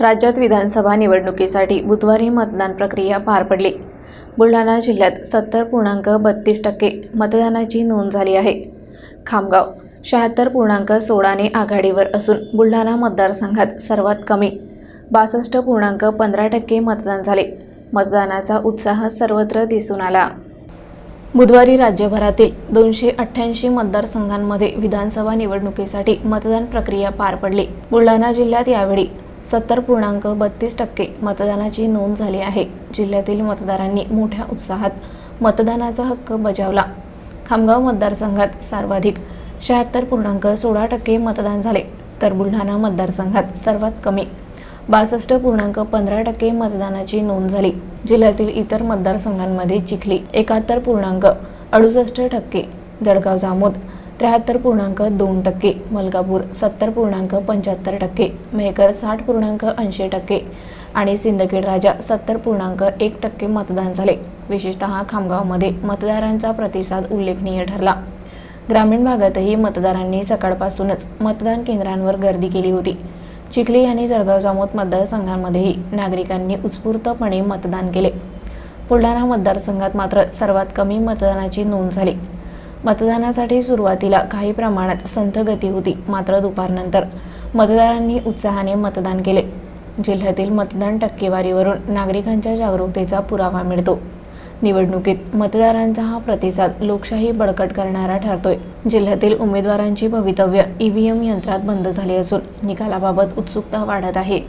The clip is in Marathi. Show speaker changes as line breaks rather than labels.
राज्यात विधानसभा निवडणुकीसाठी बुधवारी मतदान प्रक्रिया पार पडली. बुलढाणा जिल्ह्यात सत्तर पूर्णांक बत्तीस टक्के मतदानाची नोंद झाली आहे. खामगाव शहात्तर पूर्णांक सोळाने आघाडीवर असून बुलढाणा मतदारसंघात सर्वात कमी बासष्ट पूर्णांक पंधरा टक्के मतदान झाले. मतदानाचा उत्साह सर्वत्र दिसून आला. बुधवारी राज्यभरातील दोनशे अठ्ठ्याऐंशी मतदारसंघांमध्ये विधानसभा निवडणुकीसाठी मतदान प्रक्रिया पार पडली. बुलढाणा जिल्ह्यात यावेळी सत्तर पूर्णांक बत्तीस टक्के मतदानाची नोंद झाली आहे. जिल्ह्यातील मतदारांनी मोठ्या उत्साहात मतदानाचा हक्क बजावला. खामगाव मतदारसंघात सर्वाधिक शहात्तर पूर्णांक सोळा टक्के मतदान झाले. तर बुलढाणा मतदारसंघात सर्वात कमी बासष्ट पूर्णांक पंधरा टक्के मतदानाची नोंद झाली. जिल्ह्यातील इतर मतदारसंघांमध्ये चिखली एकाहत्तर पूर्णांक अडुसष्ट टक्के जळगाव जामोद त्र्याहत्तर पूर्णांक दोन टक्के मलकापूर सत्तर पूर्णांक पंच्याहत्तर टक्के मेहकर साठ पूर्णांक ऐंशी टक्के आणि सिंदखेड राजा सत्तर पूर्णांक एक टक्के मतदान झाले. विशेषतः खामगावमध्ये मतदारांचा प्रतिसाद उल्लेखनीय ठरला. ग्रामीण भागातही मतदारांनी सकाळपासूनच मतदान केंद्रांवर गर्दी केली होती. चिखली आणि जळगाव जामोद मतदारसंघांमध्येही नागरिकांनी उत्स्फूर्तपणे मतदान केले. बुलढाणा मतदारसंघात मात्र सर्वात कमी मतदानाची नोंद झाली. मतदानासाठी सुरुवातीला काही प्रमाणात संथ गती होती मात्र दुपारनंतर मतदारांनी उत्साहाने मतदान केले. जिल्ह्यातील मतदान टक्केवारीवरून नागरिकांच्या जागरूकतेचा पुरावा मिळतो. निवडणुकीत मतदारांचा हा प्रतिसाद लोकशाही बळकट करणारा ठरतोय. जिल्ह्यातील उमेदवारांची भवितव्य ईव्हीएम यंत्रात बंद झाली असून निकालाबाबत उत्सुकता वाढत आहे.